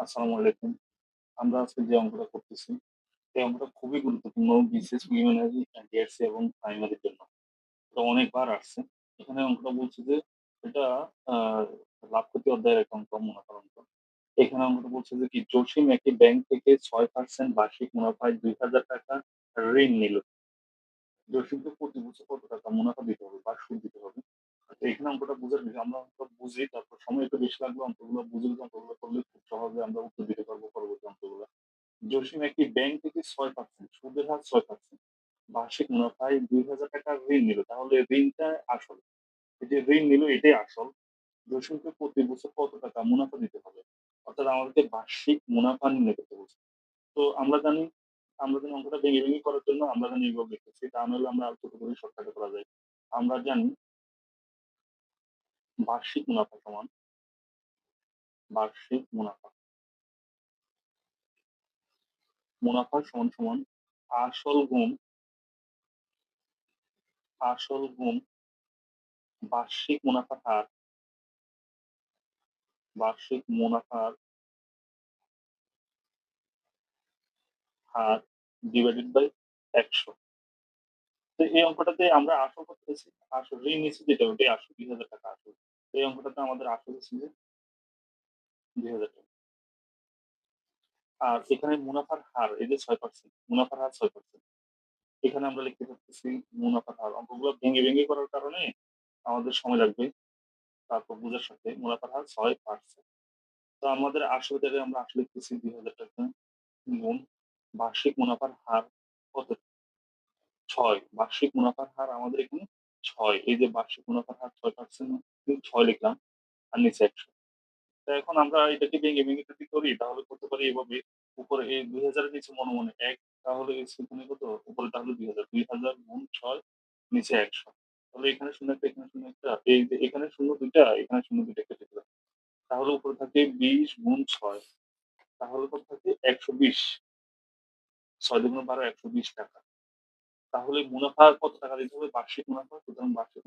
আসসালামু আলাইকুম। আমরা আজকে যে অঙ্কটা করতেছি, এই অঙ্কটা খুবই গুরুত্বপূর্ণ বিসিএস প্রিলিমিনারি, ডিএসসি এবং প্রাইমারির জন্য। এটা অনেকবার আসছে। এখানে অঙ্কটা বলছে যে এটা আ লাভ-ক্ষতি অধ্যায়ের একটা অঙ্ক, মুনাফার অঙ্ক। এখানে অঙ্কটা বলছে যে কি জসিম একটি ব্যাংক থেকে ছয় পার্সেন্ট বার্ষিক মুনাফায় ৳২,০০০ ঋণ নিল। জসিমকে প্রতি বছর কত টাকা মুনাফা দিতে হবে বা সুদ দিতে হবে? তো এখানে অঙ্কটা বুঝার বিষয় আমরা অঙ্কটা বুঝি, তারপর সময় একটু বেশি লাগবে অঙ্কগুলো অঙ্কগুলো করলে খুব সহজে আমরা উত্তর দিতে পারব পরবর্তী অঙ্কগুলা। জসিম একটি ব্যাংক থেকে ৬% সুদের হার ৬% বার্ষিক মুনাফায় ৳২,০০০ ঋণ নিল। তাহলে ঋণটা আসল। যে ঋণ নিল এটাই আসল। জসিমকে প্রতি বছর কত টাকা মুনাফা দিতে হবে? অর্থাৎ আমাদেরকে বার্ষিক মুনাফা নির্ণয় করতে বলছে। তো আমরা জানি আমরা জানি অঙ্কটা ভেঙে, ভেঙে করার জন্য আমরা জানি এভাবে লিখতেছি। তা নাহলে আমরা ছোট করে শর্টকাটে করা যায়। আমরা জানি বার্ষিক মুনাফা সমান বার্ষিক মুনাফা। মুনাফা সমান, সমান আসল গুণ আসল গুণ বার্ষিক মুনাফার হার বার্ষিক মুনাফার হার ডিভাইডেড বাই ১০০। তো এই অঙ্কটাতে আমরা আসল পেয়েছি? আসল ঋণ নিচ্ছি যেটা ওটাই আসল ৳২,০০০ আসল। এই অঙ্কটাতে আমাদের আসল হচ্ছে যে ৳২,০০০ আর এখানে মুনাফার হার এই যে ৬% মুনাফার হার ৬%। এখানে আমরা লিখতে পারতেছি মুনাফার হার। অঙ্কগুলো ভেঙে, ভেঙে করার কারণে আমাদের সময় লাগবে। তারপর বুঝার সাথে মুনাফার হার ৬%। তো আমাদের আসল জায়গায় আমরা আসল লিখতেছি ৳২,০০০ গুণ বার্ষিক মুনাফার হার কত? ৬ বার্ষিক মুনাফার হার আমাদের এখানে ৬ এই যে বার্ষিক মুনাফার হার ৬% ৬ লিখলাম আর নিচে ১০০। এখন আমরা এটাকে ভেঙে, ভেঙে যদি করি তাহলে করতে পারি এভাবে উপরে এই ২,০০০ এর নিচে মনে, মনে ১ তাহলে সেখানে কত? উপরে তাহলে ২,০০০ ২,০০০ গুণ ৬ নিচে ১০০ তাহলে এখানে ০ একটা এখানে ০ একটা এই এখানে শূন্য দুইটা এখানে ০ ২ টা কেটে দিলাম। তাহলে উপরে থাকে ২০ গুণ ছয় তাহলে কত থাকে? ১২০ ৬ দুগুণে ১২ ৳১২০ তাহলে মুনাফা কত টাকা দিতে হবে? বার্ষিক মুনাফা সুতরাং বার্ষিক